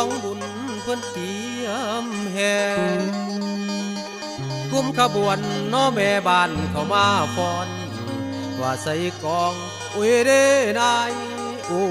องบุญเพิ่นเตรียมแห่กุมขบวนน้อแม่บ้านเข้ามาฟ้อน ว่าใส่กอง อุ้ยเด้นายโอ้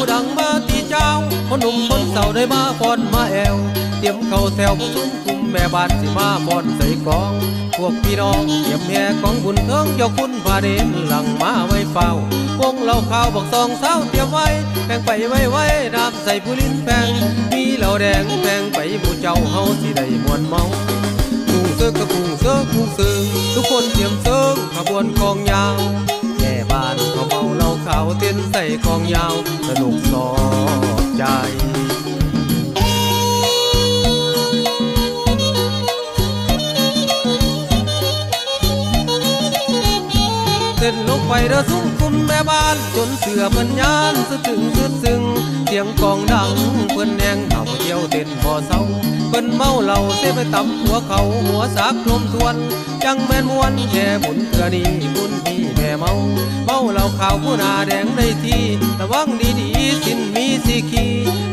ผู้ดังมาตีเจ้าคนหนุ่มคนเสาได้มาฟอนมาแอว เตรียมเข้าแถวผู้ซุ่มคุมแม่บ้านสิมาฟอนใส่กอง พวกพี่น้องเตรียมแห่ของบุญเทิงเจ้าคุณพาเดนหลังมาไว้เฝ้าวงเหล่าข้าวบอกซองเศร้าเตรียมไว้แบ่งไปไว้ไว้น้ำใส่ผู้ลิ้นแปงมีเหล้าแดงแบ่งไปผู้เจ้าเฮาสิได้มวนเมากุ้งเสือกกับกุ้งเสือกุ้งเสือทุกคนเตรียมเสือขบวนกองยาว เหล้าเต้นใส่กองยาวสนุกสอบใจเต้นลงไปเด้อซุ้มคุมแม่บ้าน จนเสือเพิ่นยานสะถึงสุดซึ้งเสียงกองดังเพิ่นแหงเอาเที่ยวเต้นพอเศร้าเพิ่นเมาเหล้าเสไปตำหัวเขาหัวสากลมทวน จังแม่นมวนแค่บุญเถื่อนี้บุญพี่าเมาเหล้าขาวผู้นาแดงได้ที่ระวังดีๆสินมีสิขี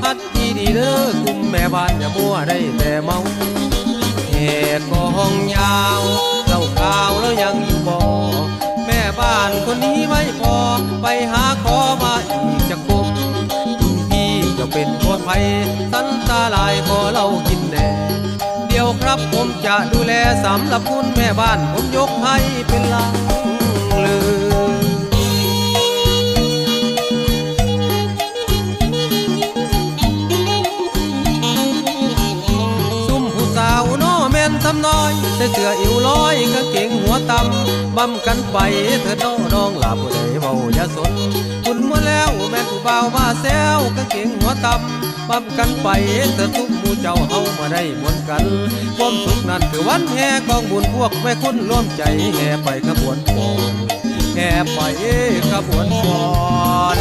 ฮัดดีดีเด้อคุมแม่บ้านอย่ามัวได้แต่เมาแห่กองยาวเล่าข่าวแล้วยังอยู่บ่แม่บ้านคนนี้ไม่พอไปหาขอมาอีกจะกมคุณพี่จะเป็นคนไผสันตาลายขอเรากินแน่เดี๋ยวครับผมจะดูแลสำหรับคุณแม่บ้านผมยกให้เป็นหลัง ทำน้อยใส่เสื้ออิ๋วลอยกางเกงหัวต่ำบั่มกันไปเถิดน้องน้องลาผู้ใดเบาอย่าสนคุณเมื่อแล้วแม่ผู้บ่าวมาแซวกางเกงหัวต่ำบั่มกันไปเถิดทุกมู่เจ้าเฮามาได้มวนกันความสุขนั้นคือวันแห่กองบุญพวกแม่คุณร่วมใจแห่ไปขบวนฟอนแห่ไปขบวนฟอน